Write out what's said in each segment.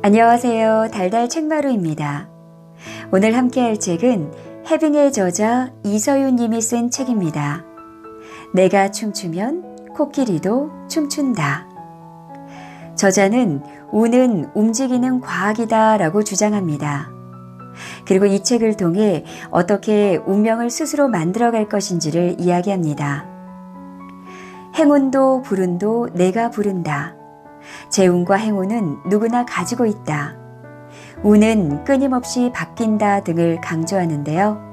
안녕하세요. 달달 책마루입니다. 오늘 함께 할 책은 해빙의 저자 이서윤 님이 쓴 책입니다. 내가 춤추면 코끼리도 춤춘다. 저자는 우는 움직이는 과학이다 라고 주장합니다. 그리고 이 책을 통해 어떻게 운명을 스스로 만들어갈 것인지를 이야기합니다. 행운도 불운도 내가 부른다. 재운과 행운은 누구나 가지고 있다. 운은 끊임없이 바뀐다 등을 강조하는데요.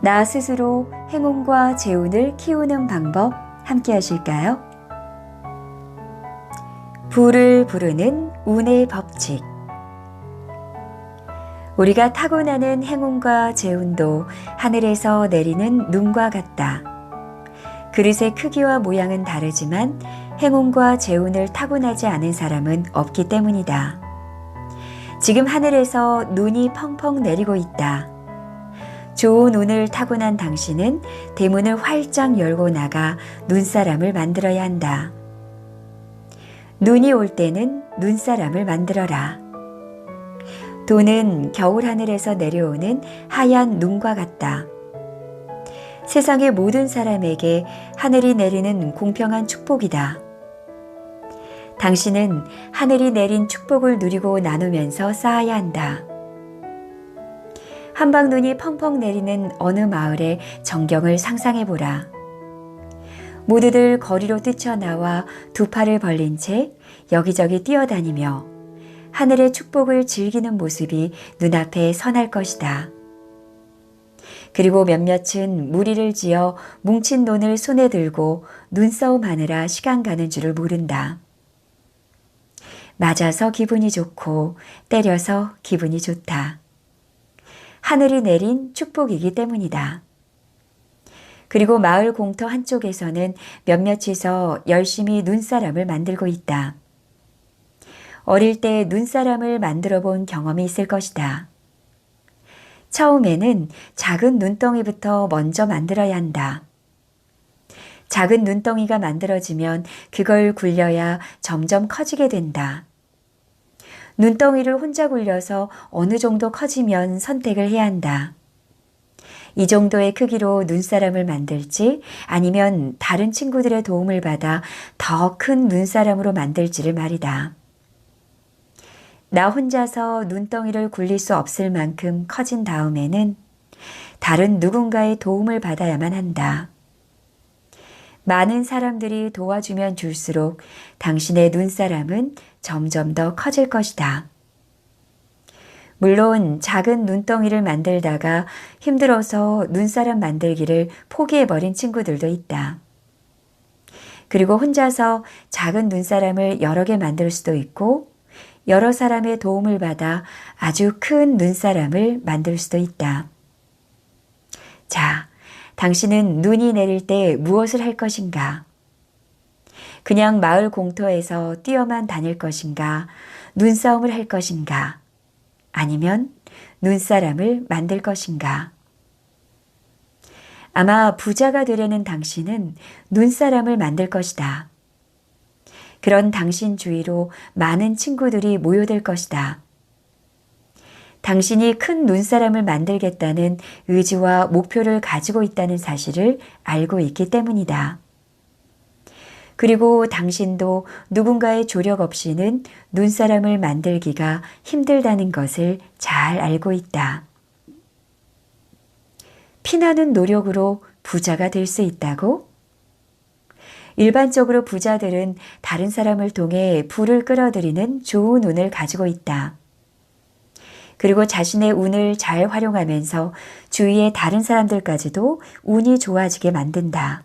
나 스스로 행운과 재운을 키우는 방법 함께 하실까요? 불을 부르는 운의 법칙. 우리가 타고나는 행운과 재운도 하늘에서 내리는 눈과 같다. 그릇의 크기와 모양은 다르지만 행운과 재운을 타고나지 않은 사람은 없기 때문이다. 지금 하늘에서 눈이 펑펑 내리고 있다. 좋은 운을 타고난 당신은 대문을 활짝 열고 나가 눈사람을 만들어야 한다. 눈이 올 때는 눈사람을 만들어라. 돈은 겨울 하늘에서 내려오는 하얀 눈과 같다. 세상의 모든 사람에게 하늘이 내리는 공평한 축복이다. 당신은 하늘이 내린 축복을 누리고 나누면서 쌓아야 한다. 한방 눈이 펑펑 내리는 어느 마을의 전경을 상상해 보라. 모두들 거리로 뛰쳐나와 두 팔을 벌린 채 여기저기 뛰어다니며 하늘의 축복을 즐기는 모습이 눈앞에 선할 것이다. 그리고 몇몇은 무리를 지어 뭉친 돈을 손에 들고 눈싸움하느라 시간 가는 줄을 모른다. 맞아서 기분이 좋고 때려서 기분이 좋다. 하늘이 내린 축복이기 때문이다. 그리고 마을 공터 한쪽에서는 몇몇이서 열심히 눈사람을 만들고 있다. 어릴 때 눈사람을 만들어 본 경험이 있을 것이다. 처음에는 작은 눈덩이부터 먼저 만들어야 한다. 작은 눈덩이가 만들어지면 그걸 굴려야 점점 커지게 된다. 눈덩이를 혼자 굴려서 어느 정도 커지면 선택을 해야 한다. 이 정도의 크기로 눈사람을 만들지 아니면 다른 친구들의 도움을 받아 더 큰 눈사람으로 만들지를 말이다. 나 혼자서 눈덩이를 굴릴 수 없을 만큼 커진 다음에는 다른 누군가의 도움을 받아야만 한다. 많은 사람들이 도와주면 줄수록 당신의 눈사람은 점점 더 커질 것이다. 물론 작은 눈덩이를 만들다가 힘들어서 눈사람 만들기를 포기해버린 친구들도 있다. 그리고 혼자서 작은 눈사람을 여러 개 만들 수도 있고 여러 사람의 도움을 받아 아주 큰 눈사람을 만들 수도 있다. 자, 당신은 눈이 내릴 때 무엇을 할 것인가? 그냥 마을 공터에서 뛰어만 다닐 것인가? 눈싸움을 할 것인가? 아니면 눈사람을 만들 것인가? 아마 부자가 되려는 당신은 눈사람을 만들 것이다. 그런 당신 주위로 많은 친구들이 모여들 것이다. 당신이 큰 눈사람을 만들겠다는 의지와 목표를 가지고 있다는 사실을 알고 있기 때문이다. 그리고 당신도 누군가의 조력 없이는 눈사람을 만들기가 힘들다는 것을 잘 알고 있다. 피나는 노력으로 부자가 될 수 있다고? 일반적으로 부자들은 다른 사람을 통해 부를 끌어들이는 좋은 운을 가지고 있다. 그리고 자신의 운을 잘 활용하면서 주위의 다른 사람들까지도 운이 좋아지게 만든다.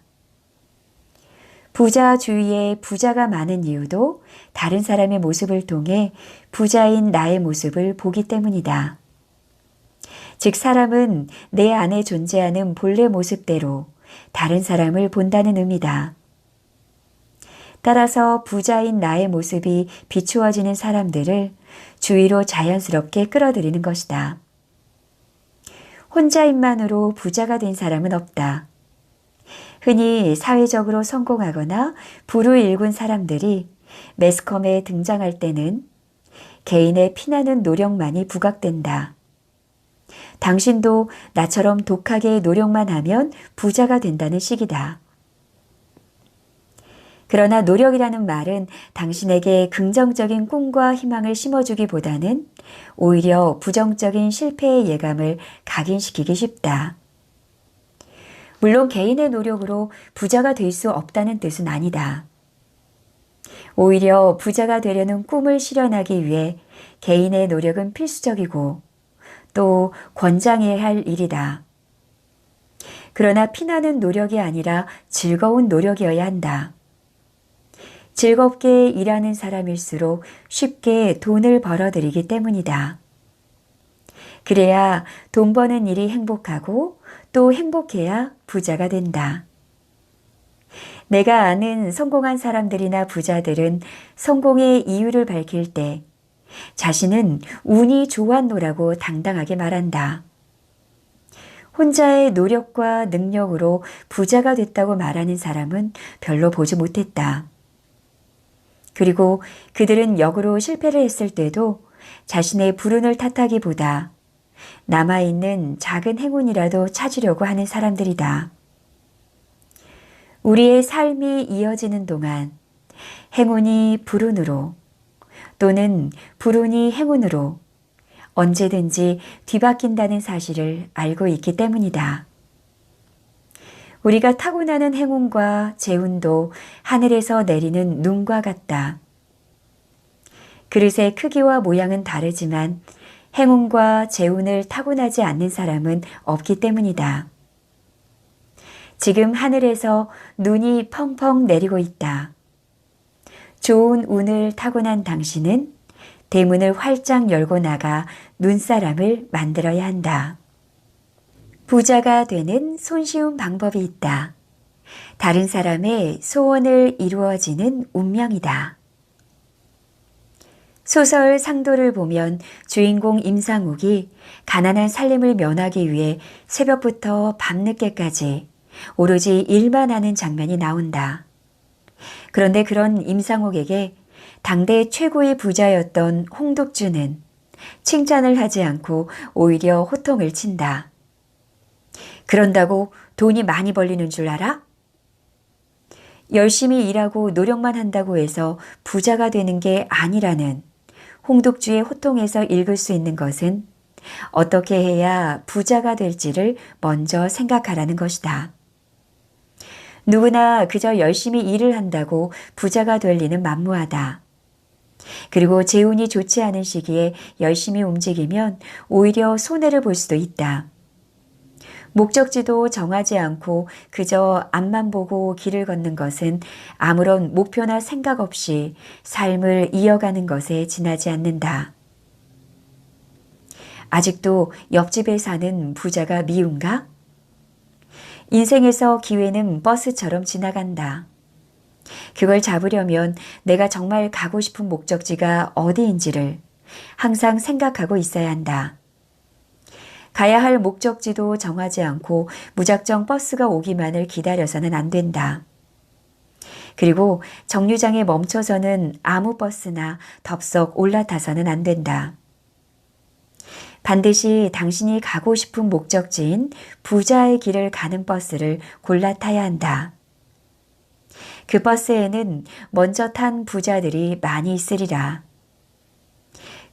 부자 주위에 부자가 많은 이유도 다른 사람의 모습을 통해 부자인 나의 모습을 보기 때문이다. 즉, 사람은 내 안에 존재하는 본래 모습대로 다른 사람을 본다는 의미다. 따라서 부자인 나의 모습이 비추어지는 사람들을 주위로 자연스럽게 끌어들이는 것이다. 혼자인만으로 부자가 된 사람은 없다. 흔히 사회적으로 성공하거나 부를 일군 사람들이 매스컴에 등장할 때는 개인의 피나는 노력만이 부각된다. 당신도 나처럼 독하게 노력만 하면 부자가 된다는 식이다. 그러나 노력이라는 말은 당신에게 긍정적인 꿈과 희망을 심어주기보다는 오히려 부정적인 실패의 예감을 각인시키기 쉽다. 물론 개인의 노력으로 부자가 될 수 없다는 뜻은 아니다. 오히려 부자가 되려는 꿈을 실현하기 위해 개인의 노력은 필수적이고 또 권장해야 할 일이다. 그러나 피나는 노력이 아니라 즐거운 노력이어야 한다. 즐겁게 일하는 사람일수록 쉽게 돈을 벌어들이기 때문이다. 그래야 돈 버는 일이 행복하고 또 행복해야 부자가 된다. 내가 아는 성공한 사람들이나 부자들은 성공의 이유를 밝힐 때 자신은 운이 좋았노라고 당당하게 말한다. 혼자의 노력과 능력으로 부자가 됐다고 말하는 사람은 별로 보지 못했다. 그리고 그들은 역으로 실패를 했을 때도 자신의 불운을 탓하기보다 남아있는 작은 행운이라도 찾으려고 하는 사람들이다. 우리의 삶이 이어지는 동안 행운이 불운으로 또는 불운이 행운으로 언제든지 뒤바뀐다는 사실을 알고 있기 때문이다. 우리가 타고나는 행운과 재운도 하늘에서 내리는 눈과 같다. 그릇의 크기와 모양은 다르지만 행운과 재운을 타고나지 않는 사람은 없기 때문이다. 지금 하늘에서 눈이 펑펑 내리고 있다. 좋은 운을 타고난 당신은 대문을 활짝 열고 나가 눈사람을 만들어야 한다. 부자가 되는 손쉬운 방법이 있다. 다른 사람의 소원을 이루어지는 운명이다. 소설 상도를 보면 주인공 임상욱이 가난한 살림을 면하기 위해 새벽부터 밤늦게까지 오로지 일만 하는 장면이 나온다. 그런데 그런 임상옥에게 당대 최고의 부자였던 홍독주는 칭찬을 하지 않고 오히려 호통을 친다. 그런다고 돈이 많이 벌리는 줄 알아? 열심히 일하고 노력만 한다고 해서 부자가 되는 게 아니라는 홍독주의 호통에서 읽을 수 있는 것은 어떻게 해야 부자가 될지를 먼저 생각하라는 것이다. 누구나 그저 열심히 일을 한다고 부자가 될 리는 만무하다. 그리고 재운이 좋지 않은 시기에 열심히 움직이면 오히려 손해를 볼 수도 있다. 목적지도 정하지 않고 그저 앞만 보고 길을 걷는 것은 아무런 목표나 생각 없이 삶을 이어가는 것에 지나지 않는다. 아직도 옆집에 사는 부자가 미운가? 인생에서 기회는 버스처럼 지나간다. 그걸 잡으려면 내가 정말 가고 싶은 목적지가 어디인지를 항상 생각하고 있어야 한다. 가야 할 목적지도 정하지 않고 무작정 버스가 오기만을 기다려서는 안 된다. 그리고 정류장에 멈춰서는 아무 버스나 덥석 올라타서는 안 된다. 반드시 당신이 가고 싶은 목적지인 부자의 길을 가는 버스를 골라 타야 한다. 그 버스에는 먼저 탄 부자들이 많이 있으리라.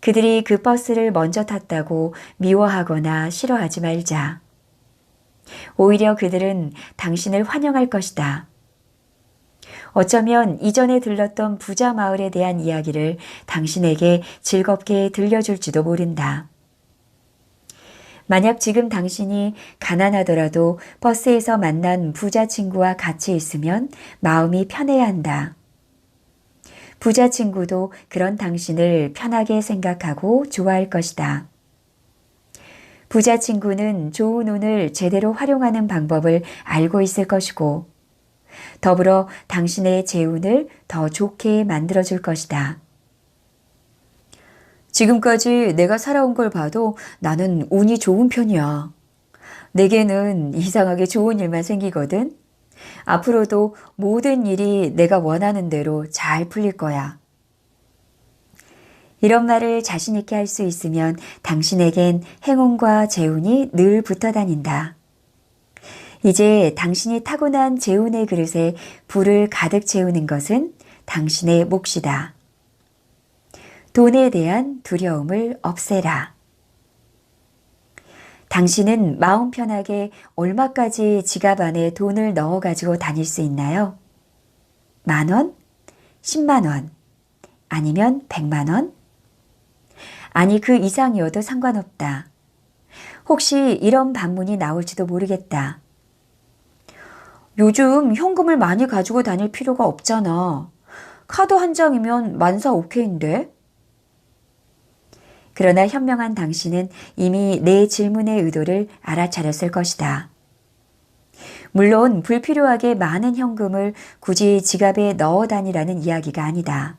그들이 그 버스를 먼저 탔다고 미워하거나 싫어하지 말자. 오히려 그들은 당신을 환영할 것이다. 어쩌면 이전에 들렀던 부자 마을에 대한 이야기를 당신에게 즐겁게 들려줄지도 모른다. 만약 지금 당신이 가난하더라도 버스에서 만난 부자 친구와 같이 있으면 마음이 편해야 한다. 부자 친구도 그런 당신을 편하게 생각하고 좋아할 것이다. 부자 친구는 좋은 운을 제대로 활용하는 방법을 알고 있을 것이고, 더불어 당신의 재운을 더 좋게 만들어줄 것이다. 지금까지 내가 살아온 걸 봐도 나는 운이 좋은 편이야. 내게는 이상하게 좋은 일만 생기거든. 앞으로도 모든 일이 내가 원하는 대로 잘 풀릴 거야. 이런 말을 자신있게 할 수 있으면 당신에겐 행운과 재운이 늘 붙어 다닌다. 이제 당신이 타고난 재운의 그릇에 불을 가득 채우는 것은 당신의 몫이다. 돈에 대한 두려움을 없애라. 당신은 마음 편하게 얼마까지 지갑 안에 돈을 넣어 가지고 다닐 수 있나요? 만 원? 10만 원? 아니면 100만 원? 아니 그 이상이어도 상관없다. 혹시 이런 반문이 나올지도 모르겠다. 요즘 현금을 많이 가지고 다닐 필요가 없잖아. 카드 한 장이면 만사 오케이인데? 그러나 현명한 당신은 이미 내 질문의 의도를 알아차렸을 것이다. 물론 불필요하게 많은 현금을 굳이 지갑에 넣어 다니라는 이야기가 아니다.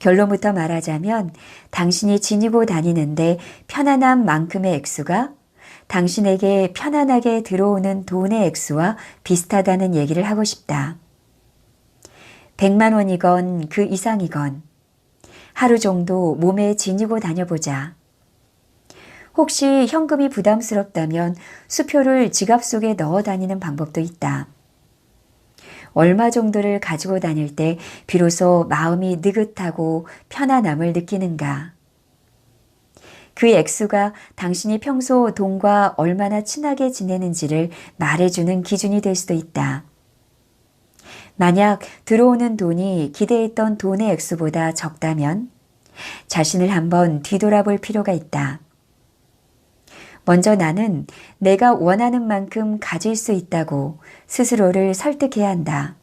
결론부터 말하자면 당신이 지니고 다니는데 편안한 만큼의 액수가 당신에게 편안하게 들어오는 돈의 액수와 비슷하다는 얘기를 하고 싶다. 100만 원이건 그 이상이건 하루 정도 몸에 지니고 다녀보자. 혹시 현금이 부담스럽다면 수표를 지갑 속에 넣어 다니는 방법도 있다. 얼마 정도를 가지고 다닐 때 비로소 마음이 느긋하고 편안함을 느끼는가. 그 액수가 당신이 평소 돈과 얼마나 친하게 지내는지를 말해주는 기준이 될 수도 있다. 만약 들어오는 돈이 기대했던 돈의 액수보다 적다면 자신을 한번 뒤돌아볼 필요가 있다. 먼저 나는 내가 원하는 만큼 가질 수 있다고 스스로를 설득해야 한다.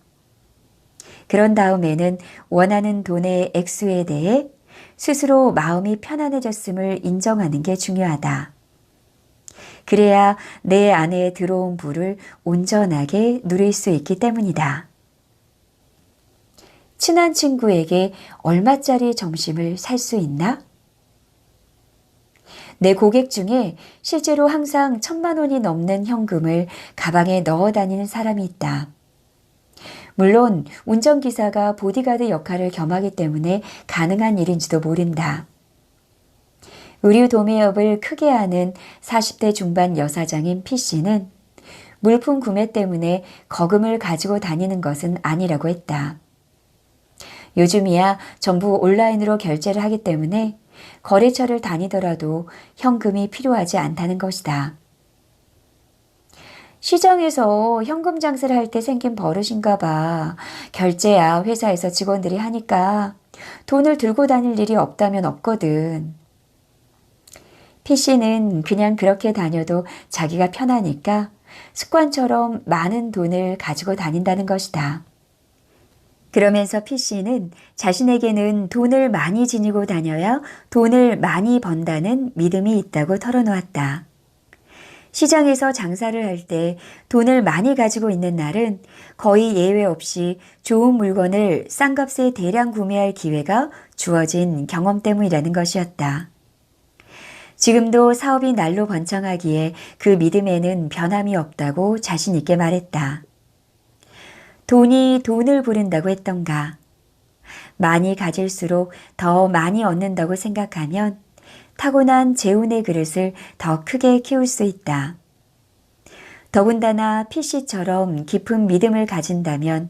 그런 다음에는 원하는 돈의 액수에 대해 스스로 마음이 편안해졌음을 인정하는 게 중요하다. 그래야 내 안에 들어온 불을 온전하게 누릴 수 있기 때문이다. 친한 친구에게 얼마짜리 점심을 살 수 있나? 내 고객 중에 실제로 항상 천만 원이 넘는 현금을 가방에 넣어 다니는 사람이 있다. 물론 운전기사가 보디가드 역할을 겸하기 때문에 가능한 일인지도 모른다. 의류 도매업을 크게 하는 40대 중반 여사장인 P씨는 물품 구매 때문에 거금을 가지고 다니는 것은 아니라고 했다. 요즘이야 전부 온라인으로 결제를 하기 때문에 거래처를 다니더라도 현금이 필요하지 않다는 것이다. 시장에서 현금 장사를 할 때 생긴 버릇인가 봐. 결제야 회사에서 직원들이 하니까 돈을 들고 다닐 일이 없다면 없거든. PC는 그냥 그렇게 다녀도 자기가 편하니까 습관처럼 많은 돈을 가지고 다닌다는 것이다. 그러면서 PC는 자신에게는 돈을 많이 지니고 다녀야 돈을 많이 번다는 믿음이 있다고 털어놓았다. 시장에서 장사를 할 때 돈을 많이 가지고 있는 날은 거의 예외 없이 좋은 물건을 싼 값에 대량 구매할 기회가 주어진 경험 때문이라는 것이었다. 지금도 사업이 날로 번창하기에 그 믿음에는 변함이 없다고 자신있게 말했다. 돈이 돈을 부른다고 했던가. 많이 가질수록 더 많이 얻는다고 생각하면 타고난 재운의 그릇을 더 크게 키울 수 있다. 더군다나 PC처럼 깊은 믿음을 가진다면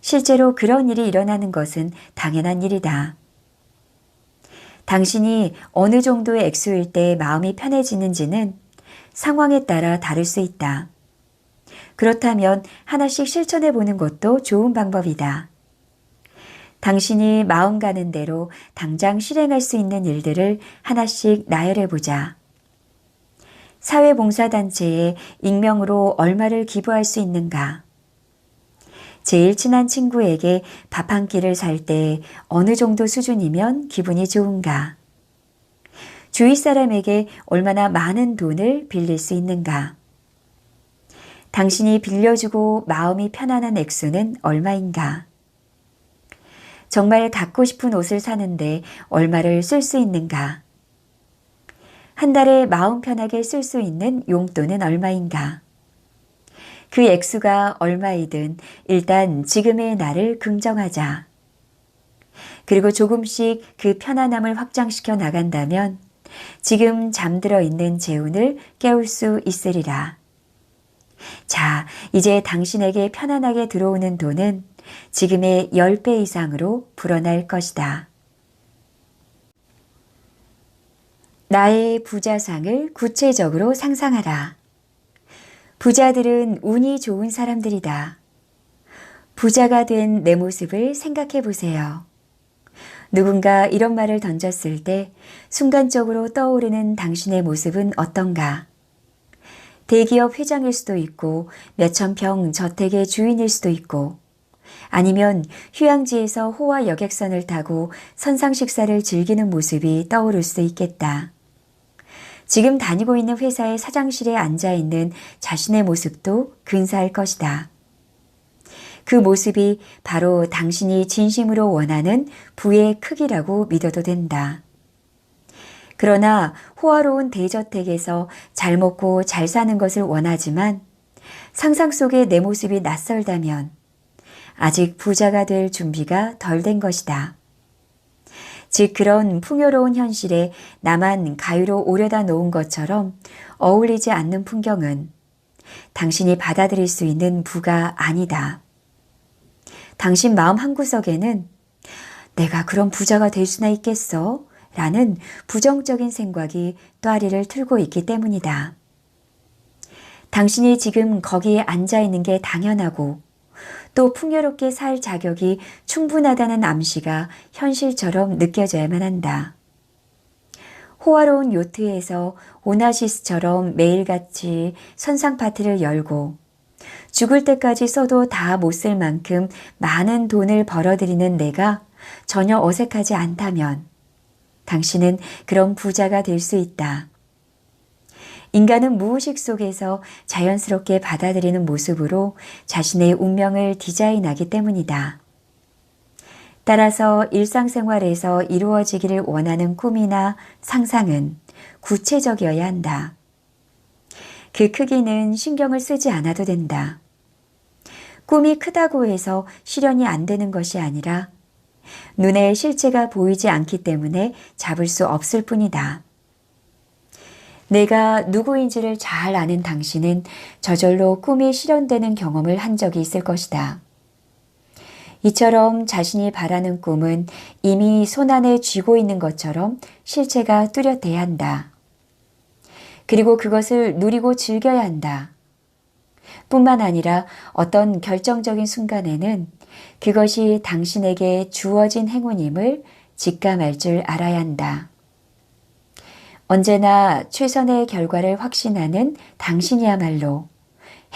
실제로 그런 일이 일어나는 것은 당연한 일이다. 당신이 어느 정도의 액수일 때 마음이 편해지는지는 상황에 따라 다를 수 있다. 그렇다면 하나씩 실천해 보는 것도 좋은 방법이다. 당신이 마음 가는 대로 당장 실행할 수 있는 일들을 하나씩 나열해 보자. 사회봉사단체에 익명으로 얼마를 기부할 수 있는가? 제일 친한 친구에게 밥 한 끼를 살 때 어느 정도 수준이면 기분이 좋은가? 주위 사람에게 얼마나 많은 돈을 빌릴 수 있는가? 당신이 빌려주고 마음이 편안한 액수는 얼마인가? 정말 갖고 싶은 옷을 사는데 얼마를 쓸 수 있는가? 한 달에 마음 편하게 쓸 수 있는 용돈은 얼마인가? 그 액수가 얼마이든 일단 지금의 나를 긍정하자. 그리고 조금씩 그 편안함을 확장시켜 나간다면 지금 잠들어 있는 재운을 깨울 수 있으리라. 자, 이제 당신에게 편안하게 들어오는 돈은 지금의 10배 이상으로 불어날 것이다. 나의 부자상을 구체적으로 상상하라. 부자들은 운이 좋은 사람들이다. 부자가 된 내 모습을 생각해 보세요. 누군가 이런 말을 던졌을 때 순간적으로 떠오르는 당신의 모습은 어떤가? 대기업 회장일 수도 있고 몇천 평 저택의 주인일 수도 있고 아니면 휴양지에서 호화 여객선을 타고 선상 식사를 즐기는 모습이 떠오를 수도 있겠다. 지금 다니고 있는 회사의 사장실에 앉아 있는 자신의 모습도 근사할 것이다. 그 모습이 바로 당신이 진심으로 원하는 부의 크기라고 믿어도 된다. 그러나 호화로운 대저택에서 잘 먹고 잘 사는 것을 원하지만 상상 속에 내 모습이 낯설다면 아직 부자가 될 준비가 덜 된 것이다. 즉 그런 풍요로운 현실에 나만 가위로 오려다 놓은 것처럼 어울리지 않는 풍경은 당신이 받아들일 수 있는 부가 아니다. 당신 마음 한구석에는 내가 그런 부자가 될 수나 있겠어? 라는 부정적인 생각이 또아리를 틀고 있기 때문이다. 당신이 지금 거기에 앉아 있는 게 당연하고 또 풍요롭게 살 자격이 충분하다는 암시가 현실처럼 느껴져야만 한다. 호화로운 요트에서 오나시스처럼 매일같이 선상 파티를 열고 죽을 때까지 써도 다 못 쓸 만큼 많은 돈을 벌어들이는 내가 전혀 어색하지 않다면 당신은 그런 부자가 될 수 있다. 인간은 무의식 속에서 자연스럽게 받아들이는 모습으로 자신의 운명을 디자인하기 때문이다. 따라서 일상생활에서 이루어지기를 원하는 꿈이나 상상은 구체적이어야 한다. 그 크기는 신경을 쓰지 않아도 된다. 꿈이 크다고 해서 실현이 안 되는 것이 아니라 눈에 실체가 보이지 않기 때문에 잡을 수 없을 뿐이다. 내가 누구인지를 잘 아는 당신은 저절로 꿈이 실현되는 경험을 한 적이 있을 것이다. 이처럼 자신이 바라는 꿈은 이미 손안에 쥐고 있는 것처럼 실체가 뚜렷해야 한다. 그리고 그것을 누리고 즐겨야 한다. 뿐만 아니라 어떤 결정적인 순간에는 그것이 당신에게 주어진 행운임을 직감할 줄 알아야 한다. 언제나 최선의 결과를 확신하는 당신이야말로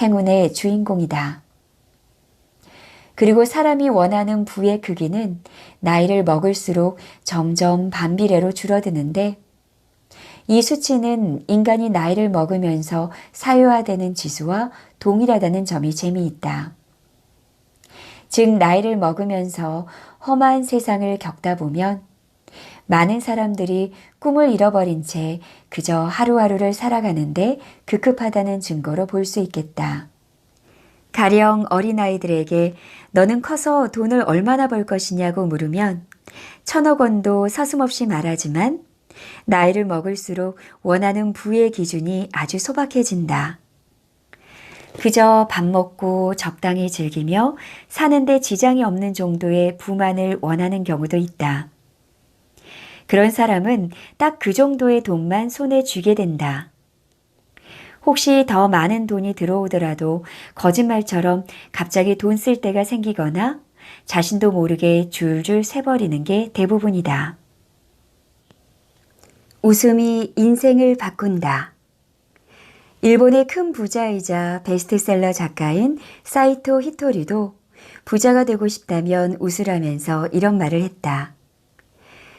행운의 주인공이다. 그리고 사람이 원하는 부의 크기는 나이를 먹을수록 점점 반비례로 줄어드는데 이 수치는 인간이 나이를 먹으면서 사유화되는 지수와 동일하다는 점이 재미있다. 즉, 나이를 먹으면서 험한 세상을 겪다 보면 많은 사람들이 꿈을 잃어버린 채 그저 하루하루를 살아가는데 급급하다는 증거로 볼 수 있겠다. 가령 어린아이들에게 너는 커서 돈을 얼마나 벌 것이냐고 물으면 천억 원도 서슴없이 말하지만 나이를 먹을수록 원하는 부의 기준이 아주 소박해진다. 그저 밥 먹고 적당히 즐기며 사는데 지장이 없는 정도의 부만을 원하는 경우도 있다. 그런 사람은 딱 그 정도의 돈만 손에 쥐게 된다. 혹시 더 많은 돈이 들어오더라도 거짓말처럼 갑자기 돈 쓸 때가 생기거나 자신도 모르게 줄줄 새버리는 게 대부분이다. 웃음이 인생을 바꾼다. 일본의 큰 부자이자 베스트셀러 작가인 사이토 히토리도 부자가 되고 싶다면 웃으라면서 이런 말을 했다.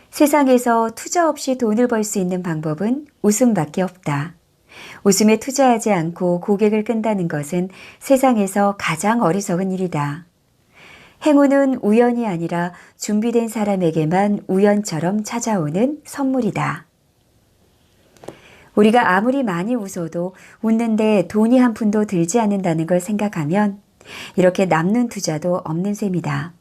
세상에서 투자 없이 돈을 벌 수 있는 방법은 웃음밖에 없다. 웃음에 투자하지 않고 고객을 끈다는 것은 세상에서 가장 어리석은 일이다. 행운은 우연이 아니라 준비된 사람에게만 우연처럼 찾아오는 선물이다. 우리가 아무리 많이 웃어도 웃는데 돈이 한 푼도 들지 않는다는 걸 생각하면 이렇게 남는 투자도 없는 셈이다.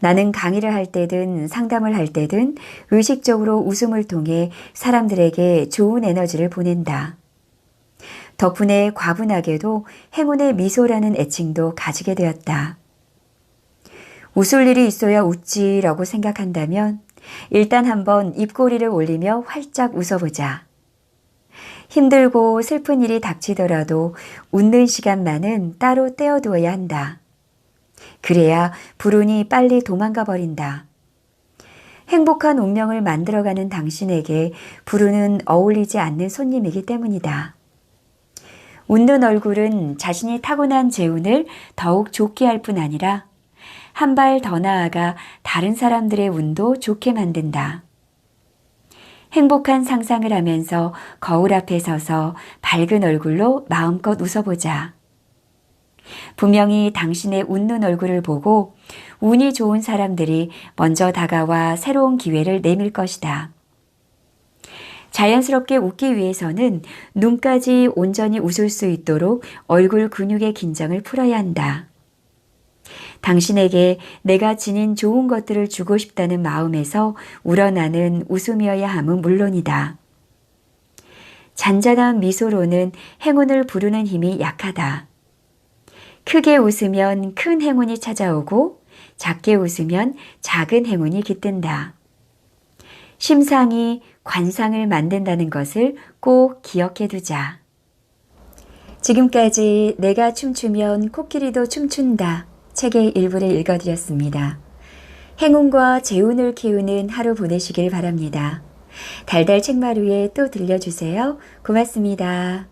나는 강의를 할 때든 상담을 할 때든 의식적으로 웃음을 통해 사람들에게 좋은 에너지를 보낸다. 덕분에 과분하게도 행운의 미소라는 애칭도 가지게 되었다. 웃을 일이 있어야 웃지라고 생각한다면 일단 한번 입꼬리를 올리며 활짝 웃어보자. 힘들고 슬픈 일이 닥치더라도 웃는 시간만은 따로 떼어두어야 한다. 그래야 불운이 빨리 도망가 버린다. 행복한 운명을 만들어가는 당신에게 불운은 어울리지 않는 손님이기 때문이다. 웃는 얼굴은 자신이 타고난 재운을 더욱 좋게 할 뿐 아니라 한 발 더 나아가 다른 사람들의 운도 좋게 만든다. 행복한 상상을 하면서 거울 앞에 서서 밝은 얼굴로 마음껏 웃어보자. 분명히 당신의 웃는 얼굴을 보고 운이 좋은 사람들이 먼저 다가와 새로운 기회를 내밀 것이다. 자연스럽게 웃기 위해서는 눈까지 온전히 웃을 수 있도록 얼굴 근육의 긴장을 풀어야 한다. 당신에게 내가 지닌 좋은 것들을 주고 싶다는 마음에서 우러나는 웃음이어야 함은 물론이다. 잔잔한 미소로는 행운을 부르는 힘이 약하다. 크게 웃으면 큰 행운이 찾아오고 작게 웃으면 작은 행운이 깃든다. 심상이 관상을 만든다는 것을 꼭 기억해 두자. 지금까지 내가 춤추면 코끼리도 춤춘다. 책의 일부를 읽어드렸습니다. 행운과 재운을 키우는 하루 보내시길 바랍니다. 달달 책마루에 또 들려주세요. 고맙습니다.